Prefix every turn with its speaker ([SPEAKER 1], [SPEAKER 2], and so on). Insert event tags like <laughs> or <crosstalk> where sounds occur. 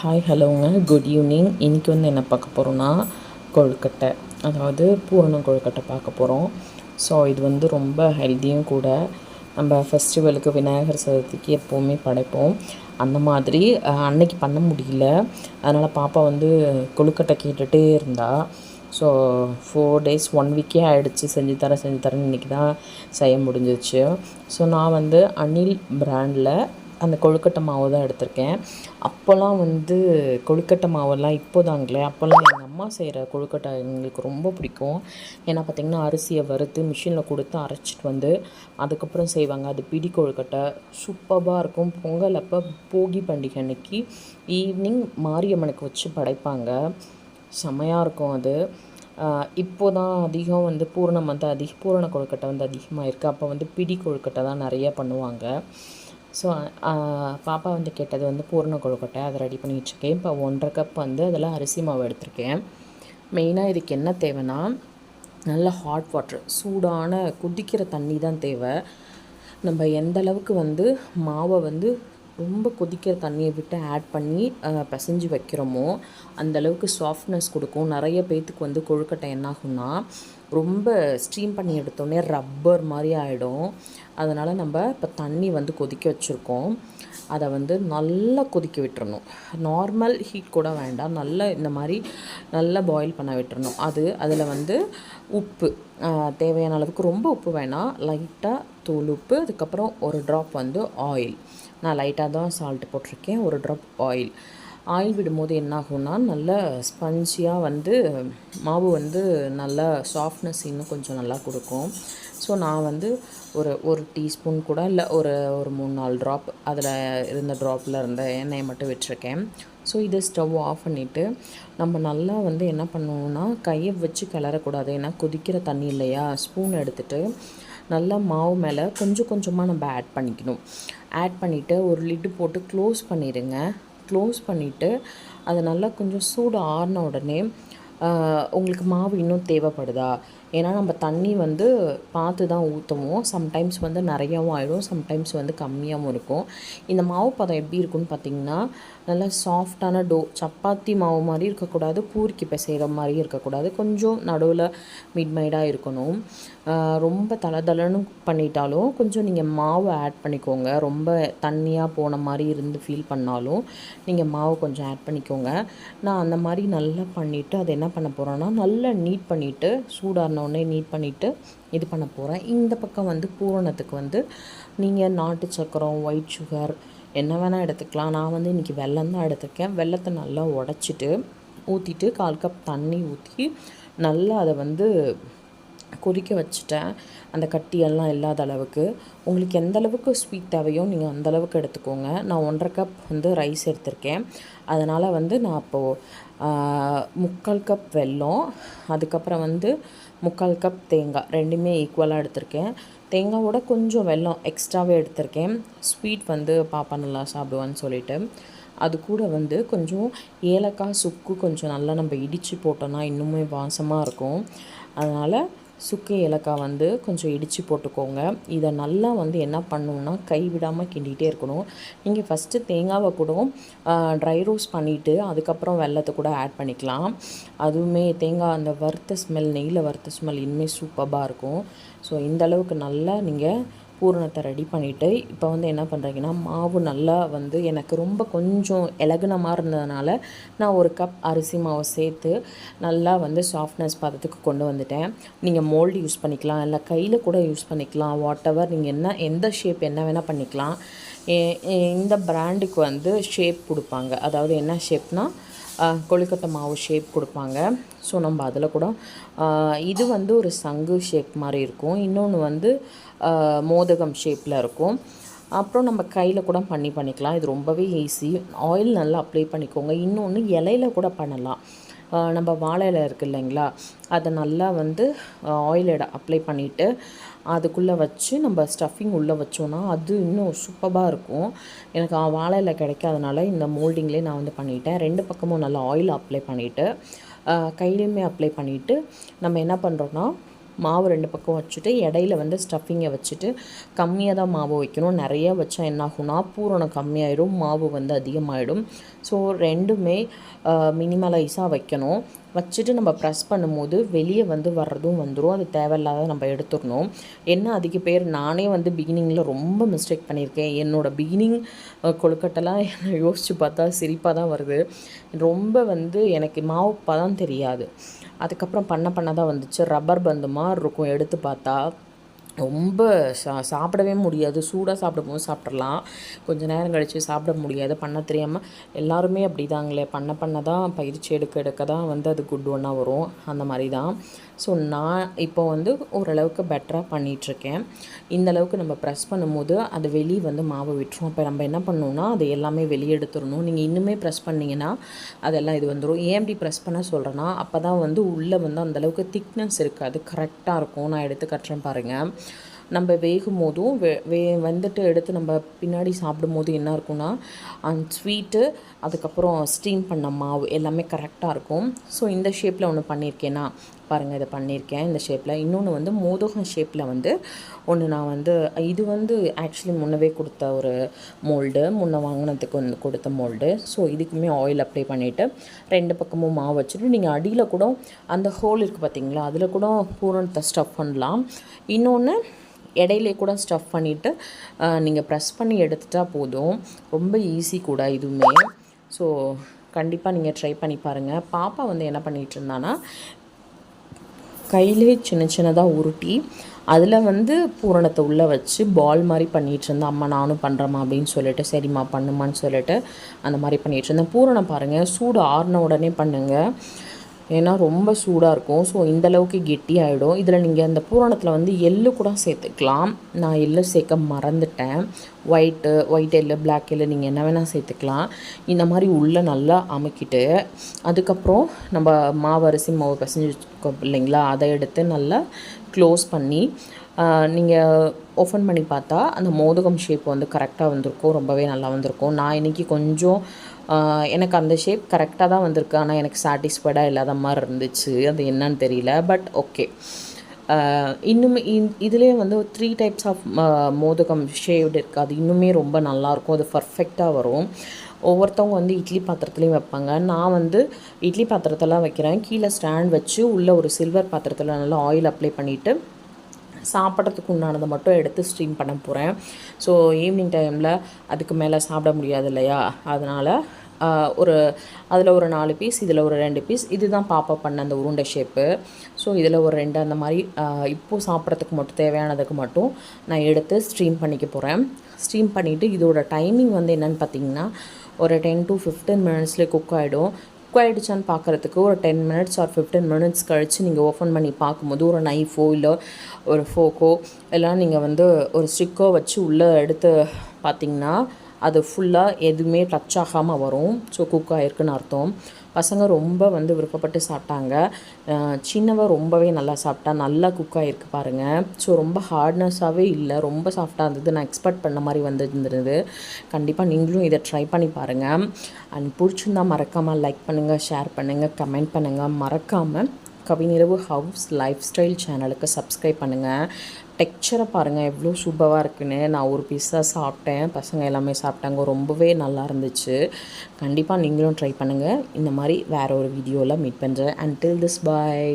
[SPEAKER 1] Hi ஹலோங்க good evening இன்றைக்கி வந்து என்ன பார்க்க போகிறோன்னா கொழுக்கட்டை. அதாவது பூரணம் கொழுக்கட்டை பார்க்க போகிறோம் ஸோ இது வந்து ரொம்ப ஹெல்த்தியும் கூட. நம்ம ஃபெஸ்டிவலுக்கு விநாயகர் சதுர்த்திக்கு எப்போவுமே படைப்போம். அந்த மாதிரி அன்னைக்கு பண்ண முடியல. அதனால் பாப்பா வந்து கொழுக்கட்டை கேட்டுகிட்டே இருந்தா. ஸோ ஃபோர் டேஸ் ஒன் வீக்கே ஆகிடுச்சு செஞ்சு தரேன் செஞ்சு தரேன் இன்றைக்கி தான் செய்ய முடிஞ்சிச்சு. ஸோ நான் வந்து அனில் பிராண்டில் அந்த கொழுக்கட்டை மாவு தான் எடுத்திருக்கேன். அப்போல்லாம் வந்து கொழுக்கட்டை மாவெல்லாம் இப்போதாங்களே அப்போல்லாம் எங்கள் அம்மா செய்கிற கொழுக்கட்டை எங்களுக்கு ரொம்ப பிடிக்கும். ஏன்னா பார்த்திங்கன்னா அரிசியை வறுத்து மிஷினில் கொடுத்து அரைச்சிட்டு வந்து அதுக்கப்புறம் செய்வாங்க. அது பிடி கொழுக்கட்டை. சூப்பராக இருக்கும். பொங்கல் அப்போ போகி பண்டிகை அன்னைக்கு ஈவினிங் மாரியம்மனுக்கு வச்சு படைப்பாங்க. செமையாக இருக்கும் அது. இப்போ தான் அதிகம் வந்து பூரணம் வந்து அதிக பூரண கொழுக்கட்டை வந்து அதிகமாக இருக்குது அப்போ வந்து பிடி கொழுக்கட்டை தான் நிறைய பண்ணுவாங்க. ஸோ uh, பாப்பா வந்து கேட்டது வந்து பூரண கொழுக்கட்டை அதை ரெடி பண்ணிகிட்ருக்கேன். இப்போ ஒன்றரை கப் வந்து அதில் அரிசி மாவு எடுத்திருக்கேன். மெயினாக இதுக்கு என்ன தேவைன்னா நல்ல ஹாட் வாட்டர் சூடான குடிக்கிற தண்ணி தான் தேவை. நம்ம எந்த அளவுக்கு வந்து மாவை வந்து ரொம்ப கொதிக்கிற தண்ணியை விட்டு ஆட் பண்ணி பிசைஞ்சு வைக்கிறோமோ அந்த அளவுக்கு சாஃப்ட்னஸ் கொடுக்கும். நிறைய பேத்துக்கு வந்து கொழுக்கட்டை என்னாகும்னா ரொம்ப ஸ்டீம் பண்ணி எடுத்தோடனே ரப்பர் மாதிரி ஆகிடும் அதனால் நம்ம இப்போ தண்ணி வந்து கொதிக்க வச்சுருக்கோம். அதை வந்து நல்லா கொதிக்க விட்டுறணும். நார்மல் ஹீட் கூட வேண்டாம். நல்லா இந்த மாதிரி நல்லா பாயில் பண்ண விட்டுறணும். அது அதில் வந்து உப்பு. தேவையான அளவுக்கு ரொம்ப உப்பு வேணாம். லைட்டாக தூள் உப்பு அதுக்கப்புறம் ஒரு ட்ராப் வந்து ஆயில் நான் லைட்டாக தான் சால்ட் போட்டிருக்கேன். ஒரு ட்ராப் ஆயில் ஆயில் விடும்போது என்னாகும்னா நல்லா நல்ல ஸ்பஞ்சியாக வந்து மாவு வந்து நல்லா சாஃப்ட்னஸ் இன்னும் கொஞ்சம் நல்லா கொடுக்கும். ஸோ நான் வந்து ஒரு ஒரு டீஸ்பூன் கூட இல்லை ஒரு ஒரு மூணு நாலு ட்ராப் அதில் இருந்த ட்ராப்பில் இருந்த எண்ணெயை மட்டும் விட்டுருக்கேன் ஸோ இதை ஸ்டவ் ஆஃப் பண்ணிவிட்டு நம்ம நல்லா வந்து என்ன பண்ணுவோம்னா கையை வச்சு கிளறக்கூடாது. ஏன்னா கொதிக்கிற தண்ணி இல்லையா? ஸ்பூன் எடுத்துட்டு நல்லா மாவு மேலே கொஞ்சம் கொஞ்சமாக நம்ம ஆட் பண்ணிக்கணும். ஆட் பண்ணிவிட்டு ஒரு லிட்டு போட்டு க்ளோஸ் பண்ணிடுங்க. க்ளோஸ் பண்ணிவிட்டு அதை நல்லா கொஞ்சம் சூடு ஆறின உடனே உங்களுக்கு மாவு இன்னும் தேவைப்படுதா? ஏன்னா நம்ம தண்ணி வந்து பார்த்து தான் ஊற்றுவோம் சம்டைம்ஸ் வந்து நிறையாவும் ஆகிடும் சம்டைம்ஸ் வந்து கம்மியாகவும் இருக்கும். இந்த மாவு பதம் எப்படி இருக்கும்னு பார்த்தீங்கன்னா நல்லா சாஃப்டான டோ சப்பாத்தி மாவு மாதிரி இருக்கக்கூடாது. பூரிக்கு பிசைகிற மாதிரி இருக்கக்கூடாது. கொஞ்சம் நடுவில் மிட்மைடாக இருக்கணும். ரொம்ப தளதளன்னு பண்ணிட்டாலும் கொஞ்சம் நீங்கள் மாவு ஆட் பண்ணிக்கோங்க. ரொம்ப தண்ணியாக போன மாதிரி இருந்து ஃபீல் பண்ணாலும் நீங்கள் மாவு கொஞ்சம் ஆட் பண்ணிக்கோங்க. நான் அந்த மாதிரி நல்லா பண்ணிவிட்டு அதை என்ன பண்ண போகிறேன்னா நல்லா நீட் பண்ணிவிட்டு பண்ணோடனே நீட் பண்ணிவிட்டு இது பண்ண போகிறேன் இந்த பக்கம் வந்து பூரணத்துக்கு வந்து நீங்கள் நாட்டு சக்கரம் ஒயிட் சுகர் என்ன வேணால் எடுத்துக்கலாம். நான் வந்து இன்றைக்கி வெல்லம் தான் எடுத்துருக்கேன். வெள்ளத்தை நல்லா உடச்சிட்டு ஊற்றிட்டு கால் கப் தண்ணி ஊற்றி நல்லா அதை வந்து கொதிக்க வச்சுட்டேன். அந்த கட்டியெல்லாம் இல்லாத அளவுக்கு. உங்களுக்கு எந்த அளவுக்கு ஸ்வீட் தேவையோ நீங்கள் அந்த அளவுக்கு எடுத்துக்கோங்க. நான் ஒன்றரை கப் வந்து ரைஸ் எடுத்திருக்கேன். அதனால் வந்து நான் அப்போது முக்கால் கப் வெல்லம் அதுக்கப்புறம் வந்து முக்கால் கப் தேங்காய். ரெண்டுமே ஈக்குவலாக எடுத்திருக்கேன். தேங்காவோட கொஞ்சம் வெல்லம் எக்ஸ்ட்ராவே எடுத்திருக்கேன். ஸ்வீட் வந்து பாப்பா நல்லா சாப்பிடுவான்னு சொல்லிட்டு. அது கூட வந்து கொஞ்சம் ஏலக்காய் சுக்கு கொஞ்சம் நல்லா நம்ம இடித்து போட்டோன்னா இன்னுமே வாசமாக இருக்கும். அதனால் சுக்கு ஏலக்காய் வந்து கொஞ்சம் இடித்து போட்டுக்கோங்க. இதை நல்லா வந்து என்ன பண்ணணும்னா கை விடாமல் கிண்டிகிட்டே இருக்கணும். நீங்கள் ஃபஸ்ட்டு தேங்காவை கூட ட்ரை ரோஸ்ட் பண்ணிவிட்டு அதுக்கப்புறம் வெல்லத்தை கூட ஆட் பண்ணிக்கலாம். அதுவுமே தேங்காய் அந்த வறுத்த ஸ்மெல் நெய்யில் வறுத்த ஸ்மெல் இன்னுமே சூப்பராக இருக்கும். ஸோ இந்த அளவுக்கு நல்லா நீங்கள் பூரணத்தை ரெடி பண்ணிவிட்டு இப்போ வந்து என்ன பண்ணுறீங்கன்னா மாவு நல்லா வந்து எனக்கு ரொம்ப கொஞ்சம் இலகுனமாக இருந்ததுனால நான் ஒரு கப் அரிசி மாவை சேர்த்து நல்லா வந்து சாஃப்ட்னஸ் பதத்துக்கு கொண்டு வந்துட்டேன். நீங்கள் மோல்டு யூஸ் பண்ணிக்கலாம் இல்லை கையில் கூட யூஸ் பண்ணிக்கலாம். வாட் எவர் நீங்கள் என்ன எந்த ஷேப் என்ன வேணால் பண்ணிக்கலாம். இந்த பிராண்டுக்கு வந்து ஷேப் கொடுப்பாங்க. அதாவது என்ன ஷேப்னா கொழுக்கட்டை மாவு ஷேப் கொடுப்பாங்க. ஸோ நம்ம அதில் கூட இது வந்து ஒரு சங்கு ஷேப் மாதிரி இருக்கும். இன்னொன்று வந்து மோதகம் ஷேப்பில் இருக்கும். அப்புறம் நம்ம கையில் கூட பண்ணி பண்ணிக்கலாம். இது ரொம்பவே ஈஸி ஆயில் நல்லா அப்ளை பண்ணிக்கோங்க. இன்னொன்று இலையில கூட பண்ணலாம். நம்ம வாழை இலை இருக்குது இல்லைங்களா? அதை நல்லா வந்து ஆயில் அப்ளை பண்ணிவிட்டு அதுக்குள்ளே வச்சு நம்ம ஸ்டஃபிங் உள்ளே வச்சோன்னா அது இன்னும் சூப்பராக இருக்கும். எனக்கு வாழை இலை கிடைக்காதனால இந்த மோல்டிங்லேயே நான் வந்து பண்ணிட்டேன். ரெண்டு பக்கமும் நல்லா ஆயில் அப்ளை பண்ணிவிட்டு கையிலையுமே அப்ளை பண்ணிவிட்டு நம்ம என்ன பண்ணுறோன்னா மாவு ரெண்டு பக்கம் வச்சுட்டு இடையில வந்து ஸ்டஃபிங்கை வச்சுட்டு கம்மியாக தான் மாவு வைக்கணும். நிறைய வச்சா என்னாகும்னா பூரணம் கம்மியாயிடும் மாவு வந்து அதிகமாகிடும் ஸோ ரெண்டுமே மினிமலைஸாக வைக்கணும். வச்சுட்டு நம்ம ப்ரெஸ் பண்ணும்போது வெளியே வந்து வர்றதும் வந்துடும் அது தேவையில்லாத நம்ம எடுத்துடணும். என்ன அதிக பேர் நானே வந்து பிகினிங்கில் ரொம்ப மிஸ்டேக் பண்ணியிருக்கேன். என்னோடய பிகினிங் கொழுக்கட்டெல்லாம் <laughs> யோசித்து பார்த்தா சிரிப்பாக தான் வருது. ரொம்ப வந்து எனக்கு மாவு பதம் தெரியாது. அதுக்கப்புறம் பண்ண பண்ண தான் வந்துச்சு. ரப்பர் பந்து மாதிரி இருக்கும் எடுத்து பார்த்தா. ரொம்ப சா சாப்பிடவே முடியாது. சூடாக சாப்பிடும்போது சாப்பிட்றலாம் கொஞ்சம் நேரம் கழித்து சாப்பிட முடியாது. பண்ண தெரியாமல் எல்லாருமே அப்படி தாங்களே பண்ண பண்ண தான் பயிற்சி எடுக்க எடுக்க தான் வந்து அது குட் ஒன்னாக வரும். அந்த மாதிரி தான் ஸோ நான் இப்போ வந்து ஓரளவுக்கு பெட்டராக பண்ணிகிட்ருக்கேன் இந்த அளவுக்கு நம்ம ப்ரெஸ் பண்ணும்போது அது வெளியே வந்து மாவு விட்டுரும். அப்போ நம்ம என்ன பண்ணணும்னா அது எல்லாமே வெளியே எடுத்துடணும். நீங்கள் இன்னுமே ப்ரெஸ் பண்ணிங்கன்னா அதெல்லாம் இது வந்துடும் ஏன் அப்படி ப்ரெஸ் பண்ண சொல்கிறேன்னா அப்போ தான் வந்து உள்ளே வந்து அந்தளவுக்கு திக்னஸ் இருக்காது. கரெக்டாக இருக்கும். நான் எடுத்து கட்டுறேன் பாருங்கள் நம்ம வேகும் போதும் வே வே வந்துட்டு எடுத்து நம்ம பின்னாடி சாப்பிடும் போது என்ன இருக்கும்னா அந்த ஸ்வீட்டு அதுக்கப்புறம் ஸ்டீம் பண்ண மாவு எல்லாமே கரெக்டாக இருக்கும். ஸோ இந்த ஷேப்பில் ஒன்று பண்ணியிருக்கேன்னா பாருங்கள் இதை பண்ணியிருக்கேன். இந்த ஷேப்பில் இன்னொன்று வந்து மோதகம் ஷேப்பில் வந்து ஒன்று நான் வந்து இது வந்து ஆக்சுவலி முன்னவே கொடுத்த ஒரு மோல்டு முன்ன வாங்கினதுக்கு வந்து கொடுத்த மோல்டு ஸோ இதுக்குமே ஆயில் அப்ளை பண்ணிவிட்டு ரெண்டு பக்கமும் மாவு வச்சுட்டு நீங்கள் அடியில் கூட அந்த ஹோல் இருக்குது பார்த்தீங்களா அதில் கூட பூரணத்தை ஸ்டஃப் பண்ணலாம். இன்னொன்று இடையிலே கூட ஸ்டஃப் பண்ணிவிட்டு நீங்கள் ப்ரெஸ் பண்ணி எடுத்துட்டால் போதும். ரொம்ப ஈஸி கூட இதுவுமே. ஸோ கண்டிப்பாக நீங்கள் ட்ரை பண்ணி பாருங்கள் பாப்பா வந்து என்ன பண்ணிகிட்டு இருந்தானா கையிலே சின்ன சின்னதாக உருட்டி அதில் வந்து பூரணத்தை உள்ளே வச்சு பால் மாதிரி பண்ணிகிட்டு இருந்தேன் அம்மா நானும் பண்ணுறேம்மா அப்படின்னு சொல்லிட்டு சரிம்மா பண்ணுமான்னு சொல்லிட்டு அந்த மாதிரி பண்ணிகிட்டு இருந்தேன். பூரணம் பாருங்கள் சூடு ஆறின உடனே பண்ணுங்கள் ஏன்னா ரொம்ப சூடாக இருக்கும். ஸோ இந்தளவுக்கு கெட்டியாகிடும் இதில் நீங்கள் அந்த பூரணத்தில் வந்து எள்ளு கூட சேர்த்துக்கலாம். நான் எள்ளு சேர்க்க மறந்துட்டேன். ஒயிட்டு ஒயிட் எள்ளு பிளாக் எள்ளு நீங்கள் என்ன வேணால் சேர்த்துக்கலாம். இந்த மாதிரி உள்ளே நல்லா அமுக்கிட்டு அதுக்கப்புறம் நம்ம மாவு அரிசி மாவு பிசைஞ்சு இல்லைங்களா? அதை எடுத்து நல்லா க்ளோஸ் பண்ணி நீங்கள் ஓப்பன் பண்ணி பார்த்தா அந்த மோதகம் ஷேப் வந்து கரெக்டாக வந்திருக்கும் ரொம்பவே நல்லா வந்திருக்கும். நான் இன்றைக்கி கொஞ்சம் எனக்கு அந்த ஷேப் கரெக்டாக தான் வந்திருக்கு. ஆனால் எனக்கு சாட்டிஸ்ஃபைடாக இல்லாத மாதிரி இருந்துச்சு. அது என்னன்னு தெரியல பட் ஓகே இன்னுமே இதுலேயே வந்து த்ரீ டைப்ஸ் ஆஃப் மோதகம் ஷேவ்டு இருக்குது அது இன்னுமே ரொம்ப நல்லாயிருக்கும் அது பர்ஃபெக்டாக வரும். ஒவ்வொருத்தவங்க வந்து இட்லி பாத்திரத்துலேயும் வைப்பாங்க. நான் வந்து இட்லி பாத்திரத்தெல்லாம் வைக்கிறேன். கீழே ஸ்டாண்ட் வச்சு உள்ளே ஒரு சில்வர் பாத்திரத்தில் நல்லா ஆயில் அப்ளை பண்ணிவிட்டு சாப்பிட்றதுக்கு உண்டானதை மட்டும் எடுத்து ஸ்ட்ரீம் பண்ண போகிறேன் ஸோ ஈவினிங் டைமில் அதுக்கு மேலே சாப்பிட முடியாது இல்லையா? அதனால் ஒரு அதில் ஒரு நாலு பீஸ் இதில் ஒரு ரெண்டு பீஸ் இதுதான் பாப்பா பண்ண அந்த உருண்டை ஷேப்பு ஸோ இதில் ஒரு ரெண்டு அந்த மாதிரி இப்போது சாப்பிட்றதுக்கு மட்டும் தேவையானதுக்கு மட்டும் நான் எடுத்து ஸ்ட்ரீம் பண்ணிக்க போகிறேன் ஸ்ட்ரீம் பண்ணிவிட்டு இதோட டைமிங் வந்து என்னென்னு பார்த்தீங்கன்னா ஒரு டென் டு ஃபிஃப்டீன் மினிட்ஸ்லேயே குக் ஆகிடும் குக் ஆகிடுச்சான்னு பார்க்குறதுக்கு ஒரு ten minutes or fifteen minutes கழித்து நீங்கள் ஓப்பன் பண்ணி பார்க்கும்போது ஒரு நைஃபோ இல்லை ஒரு ஃபோக்கோ எல்லாம் நீங்கள் வந்து ஒரு ஸ்டிக்கோ வச்சு உள்ளே எடுத்து பார்த்தீங்கன்னா அது ஃபுல்லாக எதுவுமே டச் ஆகாமல் வரும். ஸோ குக் ஆகிருக்குன்னு அர்த்தம். பசங்க ரொம்ப வந்து விருப்பப்பட்டு சாப்பிட்டாங்க. சின்னவ ரொம்பவே நல்லா சாப்பிட்டா நல்லா குக் ஆகிருக்கு பாருங்கள் ஸோ ரொம்ப ஹார்ட்னஸாகவே இல்லை ரொம்ப சாஃப்டாக இருந்தது. நான் எக்ஸ்பெக்ட் பண்ண மாதிரி வந்துருந்தது. கண்டிப்பாக நீங்களும் இதை ட்ரை பண்ணி பாருங்கள் அண்ட் பிடிச்சிருந்தா மறக்காமல் லைக் பண்ணுங்கள் ஷேர் பண்ணுங்கள் கமெண்ட் பண்ணுங்கள் மறக்காமல் கவிநிரவு ஹவுஸ் லைஃப் ஸ்டைல் சேனலுக்கு சப்ஸ்கிரைப் பண்ணுங்கள் டெக்ஸ்சரை பாருங்கள் எவ்வளோ சூப்பராக இருக்குன்னு. நான் ஒரு பீஸாக சாப்பிட்டேன். பசங்க எல்லாமே சாப்பிட்டாங்க. ரொம்பவே நல்லா இருந்துச்சு. கண்டிப்பாக நீங்களும் ட்ரை பண்ணுங்கள் இந்த மாதிரி வேறு ஒரு வீடியோவில் மீட் பண்ணுறேன் அண்ட் டில் திஸ் பாய்